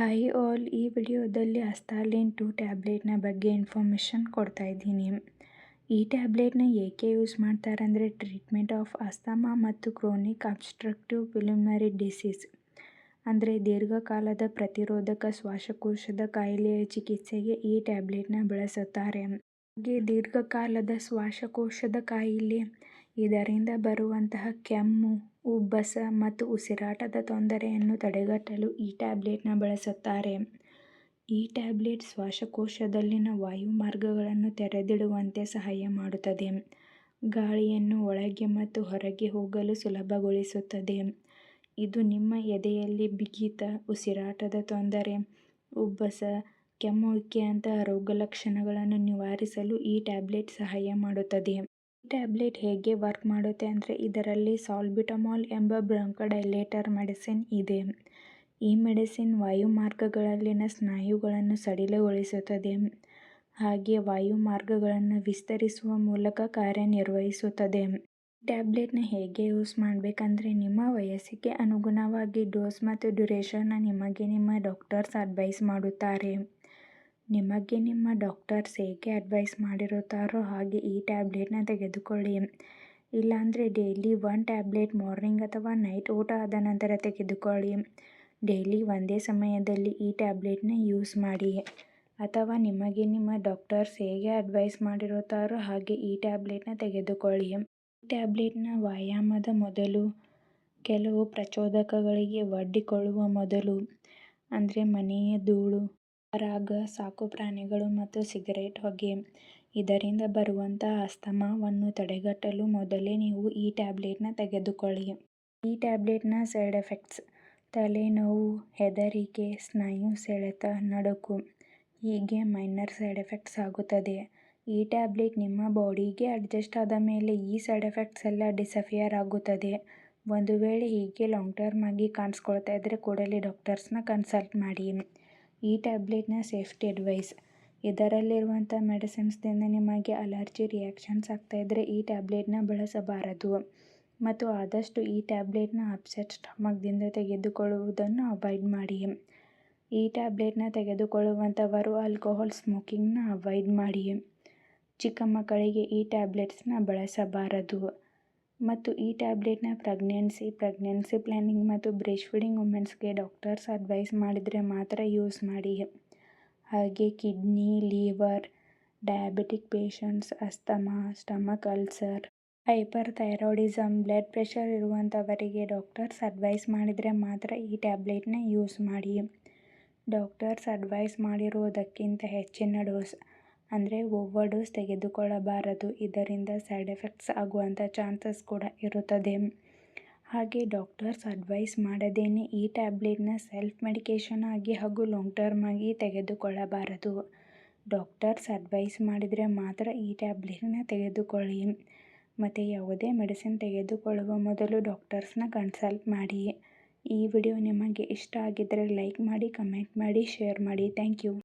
Hi all ಈ ವಿಡಿಯೋದಲ್ಲಿ ಅಸ್ತಾಲಿನ್ to ಟ್ಯಾಬ್ಲೆಟ್ನ ಬಗ್ಗೆ ಇನ್ಫಾರ್ಮೇಷನ್ ಕೊಡ್ತಾ ಇದ್ದೀನಿ. ಈ ಟ್ಯಾಬ್ಲೆಟ್ನ ಏಕೆ ಯೂಸ್ ಮಾಡ್ತಾರೆ ಅಂದರೆ ಟ್ರೀಟ್ಮೆಂಟ್ ಆಫ್ ಅಸ್ತಮಾ ಮತ್ತು ಕ್ರೋನಿಕ್ ಅಬ್ಸ್ಟ್ರಕ್ಟಿವ್ ಪಿಲ್ಯುಮರಿ ಡಿಸೀಸ್, ಅಂದರೆ ದೀರ್ಘಕಾಲದ ಪ್ರತಿರೋಧಕ ಶ್ವಾಸಕೋಶದ ಕಾಯಿಲೆಯ ಚಿಕಿತ್ಸೆಗೆ ಈ ಟ್ಯಾಬ್ಲೆಟ್ನ ಬಳಸುತ್ತಾರೆ. ಹಾಗೆ ದೀರ್ಘಕಾಲದ ಶ್ವಾಸಕೋಶದ ಕಾಯಿಲೆ ಇದರಿಂದ ಬರುವಂತಹ ಕೆಮ್ಮು, ಉಬ್ಬಸ ಮತ್ತು ಉಸಿರಾಟದ ತೊಂದರೆಯನ್ನು ತಡೆಗಟ್ಟಲು ಈ ಟ್ಯಾಬ್ಲೆಟ್ನ ಬಳಸುತ್ತಾರೆ. ಈ ಟ್ಯಾಬ್ಲೆಟ್ ಶ್ವಾಸಕೋಶದಲ್ಲಿನ ವಾಯುಮಾರ್ಗಗಳನ್ನು ತೆರೆದಿಡುವಂತೆ ಸಹಾಯ ಮಾಡುತ್ತದೆ. ಗಾಳಿಯನ್ನು ಒಳಗೆ ಮತ್ತು ಹೊರಗೆ ಹೋಗಲು ಸುಲಭಗೊಳಿಸುತ್ತದೆ. ಇದು ನಿಮ್ಮ ಎದೆಯಲ್ಲಿ ಬಿಗಿತ, ಉಸಿರಾಟದ ತೊಂದರೆ, ಉಬ್ಬಸ ಕೆಮ್ಮುವಿಕೆಯಂತಹ ರೋಗಲಕ್ಷಣಗಳನ್ನು ನಿವಾರಿಸಲು ಈ ಟ್ಯಾಬ್ಲೆಟ್ ಸಹಾಯ ಮಾಡುತ್ತದೆ. ಟ್ಯಾಬ್ಲೆಟ್ ಹೇಗೆ ವರ್ಕ್ ಮಾಡುತ್ತೆ ಅಂದರೆ ಇದರಲ್ಲಿ ಸಾಲ್ಬಿಟಮಾಲ್ ಎಂಬ ಬ್ರಾಂಕೋಡೈಲೇಟರ್ ಮೆಡಿಸಿನ್ ಇದೆ. ಈ ಮೆಡಿಸಿನ್ ವಾಯುಮಾರ್ಗಗಳಲ್ಲಿನ ಸ್ನಾಯುಗಳನ್ನು ಸಡಿಲಗೊಳಿಸುತ್ತದೆ. ಹಾಗೆ ವಾಯುಮಾರ್ಗಗಳನ್ನು ವಿಸ್ತರಿಸುವ ಮೂಲಕ ಕಾರ್ಯನಿರ್ವಹಿಸುತ್ತದೆ. ಟ್ಯಾಬ್ಲೆಟ್ನ ಹೇಗೆ ಯೂಸ್ ಮಾಡಬೇಕಂದ್ರೆ ನಿಮ್ಮ ವಯಸ್ಸಿಗೆ ಅನುಗುಣವಾಗಿ ಡೋಸ್ ಮತ್ತು ಡ್ಯುರೇಷನ್ನ ನಿಮಗೆ ನಿಮ್ಮ ಡಾಕ್ಟರ್ಸ್ ಅಡ್ವೈಸ್ ಮಾಡುತ್ತಾರೆ. ನಿಮಗೆ ನಿಮ್ಮ ಡಾಕ್ಟರ್ಸ್ ಹೇಗೆ ಅಡ್ವೈಸ್ ಮಾಡಿರುತ್ತಾರೋ ಹಾಗೆ ಈ ಟ್ಯಾಬ್ಲೆಟ್ನ ತೆಗೆದುಕೊಳ್ಳಿ. ಇಲ್ಲಾಂದರೆ ಡೈಲಿ ಒನ್ ಟ್ಯಾಬ್ಲೆಟ್ ಮಾರ್ನಿಂಗ್ ಅಥವಾ ನೈಟ್ ಊಟ ಆದ ನಂತರ ತೆಗೆದುಕೊಳ್ಳಿ. ಡೈಲಿ ಒಂದೇ ಸಮಯದಲ್ಲಿ ಈ ಟ್ಯಾಬ್ಲೆಟ್ನ ಯೂಸ್ ಮಾಡಿ. ಅಥವಾ ನಿಮಗೆ ನಿಮ್ಮ ಡಾಕ್ಟರ್ಸ್ ಹೇಗೆ ಅಡ್ವೈಸ್ ಮಾಡಿರುತ್ತಾರೋ ಹಾಗೆ ಈ ಟ್ಯಾಬ್ಲೆಟ್ನ ತೆಗೆದುಕೊಳ್ಳಿ. ಈ ಟ್ಯಾಬ್ಲೆಟ್ನ ವ್ಯಾಯಾಮದ ಮೊದಲು ಕೆಲವು ಪ್ರಚೋದಕಗಳಿಗೆ ಒಡ್ಡಿಕೊಳ್ಳುವ ಮೊದಲು, ಅಂದರೆ ಮನೆಯ ಧೂಳು ಪರಾಗ ಸಾಕುಪ್ರಾಣಿಗಳು ಮತ್ತು ಸಿಗರೇಟ್ ಹೊಗೆ. ಇದರಿಂದ ಬರುವಂತ ಅಸ್ತಮಾವನ್ನು ತಡೆಗಟ್ಟಲು ಮೊದಲೇ ನೀವು ಈ ಟ್ಯಾಬ್ಲೆಟ್ನ ತೆಗೆದುಕೊಳ್ಳಿ. ಈ ಟ್ಯಾಬ್ಲೆಟ್ನ ಸೈಡ್ ಎಫೆಕ್ಟ್ಸ್, ತಲೆನೋವು, ಹೆದರಿಕೆ, ಸ್ನಾಯು, ಸೆಳೆತ, ನಡುಕು, ಹೀಗೆ ಮೈನರ್ ಸೈಡ್ ಎಫೆಕ್ಟ್ಸ್ ಆಗುತ್ತದೆ. ಈ ಟ್ಯಾಬ್ಲೆಟ್ ನಿಮ್ಮ ಬಾಡಿಗೆ ಅಡ್ಜಸ್ಟ್ ಆದ ಮೇಲೆ ಈ ಸೈಡ್ ಎಫೆಕ್ಟ್ಸ್ ಎಲ್ಲ ಡಿಸಫಿಯರ್ ಆಗುತ್ತದೆ. ಒಂದು ವೇಳೆ ಹೀಗೆ ಲಾಂಗ್ ಟರ್ಮ್ ಆಗಿ ಕಾಣಿಸ್ಕೊಳ್ತಾ ಇದ್ದರೆ ಕೂಡಲೇ ಡಾಕ್ಟರ್ಸ್ನ ಕನ್ಸಲ್ಟ್ ಮಾಡಿ. ಈ ಟ್ಯಾಬ್ಲೆಟ್ನ ಸೇಫ್ಟಿ ಅಡ್ವೈಸ್. ಇದರಲ್ಲಿರುವಂಥ ಮೆಡಿಸಿನ್ಸ್ದಿಂದ ನಿಮಗೆ ಅಲರ್ಜಿ ರಿಯಾಕ್ಷನ್ಸ್ ಆಗ್ತಾಯಿದ್ರೆ ಈ ಟ್ಯಾಬ್ಲೆಟ್ನ ಬಳಸಬಾರದು. ಮತ್ತು ಆದಷ್ಟು ಈ ಟ್ಯಾಬ್ಲೆಟ್ನ ಅಪ್ಸೆಟ್ ಸ್ಟಮಕ್ದಿಂದ ತೆಗೆದುಕೊಳ್ಳುವುದನ್ನು ಅವಾಯ್ಡ್ ಮಾಡಿ. ಈ ಟ್ಯಾಬ್ಲೆಟ್ನ ತೆಗೆದುಕೊಳ್ಳುವಂಥವರು ಆಲ್ಕೋಹಾಲ್ ಸ್ಮೋಕಿಂಗ್ನ ಅವಾಯ್ಡ್ ಮಾಡಿ. ಚಿಕ್ಕ ಮಕ್ಕಳಿಗೆ ಈ ಟ್ಯಾಬ್ಲೆಟ್ಸ್ನ ಬಳಸಬಾರದು. ಮತ್ತು ಈ ಟ್ಯಾಬ್ಲೆಟ್ನ ಪ್ರೆಗ್ನೆನ್ಸಿ ಪ್ರೆಗ್ನೆನ್ಸಿ ಪ್ಲ್ಯಾನಿಂಗ್ ಮತ್ತು ಬ್ರೆಸ್ಟ್ ಫೀಡಿಂಗ್ ವುಮೆನ್ಸ್ಗೆ ಡಾಕ್ಟರ್ಸ್ ಅಡ್ವೈಸ್ ಮಾಡಿದರೆ ಮಾತ್ರ ಯೂಸ್ ಮಾಡಿ. ಹಾಗೆ kidney, liver, diabetic patients, asthma, stomach ulcer hyper thyroidism blood pressure ಇರುವಂಥವರಿಗೆ doctors advice ಮಾಡಿದರೆ ಮಾತ್ರ ಈ ಟ್ಯಾಬ್ಲೆಟ್ನ ಯೂಸ್ ಮಾಡಿ. ಡಾಕ್ಟರ್ಸ್ ಅಡ್ವೈಸ್ ಮಾಡಿರೋದಕ್ಕಿಂತ ಹೆಚ್ಚಿನ ಡೋಸ್ ಅಂದರೆ ಓವರ್ ಡೋಸ್ ತೆಗೆದುಕೊಳ್ಳಬಾರದು. ಇದರಿಂದ ಸೈಡ್ ಎಫೆಕ್ಟ್ಸ್ ಆಗುವಂಥ ಚಾನ್ಸಸ್ ಕೂಡ ಇರುತ್ತದೆ. ಹಾಗೆ ಡಾಕ್ಟರ್ಸ್ ಅಡ್ವೈಸ್ ಮಾಡದೇನೆ ಈ ಟ್ಯಾಬ್ಲೆಟ್ನ ಸೆಲ್ಫ್ ಮೆಡಿಕೇಷನ್ ಆಗಿ ಹಾಗೂ ಲಾಂಗ್ ಟರ್ಮ್ ಆಗಿ ತೆಗೆದುಕೊಳ್ಳಬಾರದು. ಡಾಕ್ಟರ್ಸ್ ಅಡ್ವೈಸ್ ಮಾಡಿದರೆ ಮಾತ್ರ ಈ ಟ್ಯಾಬ್ಲೆಟ್ನ ತೆಗೆದುಕೊಳ್ಳಿ. ಮತ್ತು ಯಾವುದೇ ಮೆಡಿಸಿನ್ ತೆಗೆದುಕೊಳ್ಳುವ ಮೊದಲು ಡಾಕ್ಟರ್ಸ್ನ ಕನ್ಸಲ್ಟ್ ಮಾಡಿ. ಈ ವಿಡಿಯೋ ನಿಮಗೆ ಇಷ್ಟ ಆಗಿದ್ದರೆ ಲೈಕ್ ಮಾಡಿ ಕಮೆಂಟ್ ಮಾಡಿ ಶೇರ್ ಮಾಡಿ. Thank you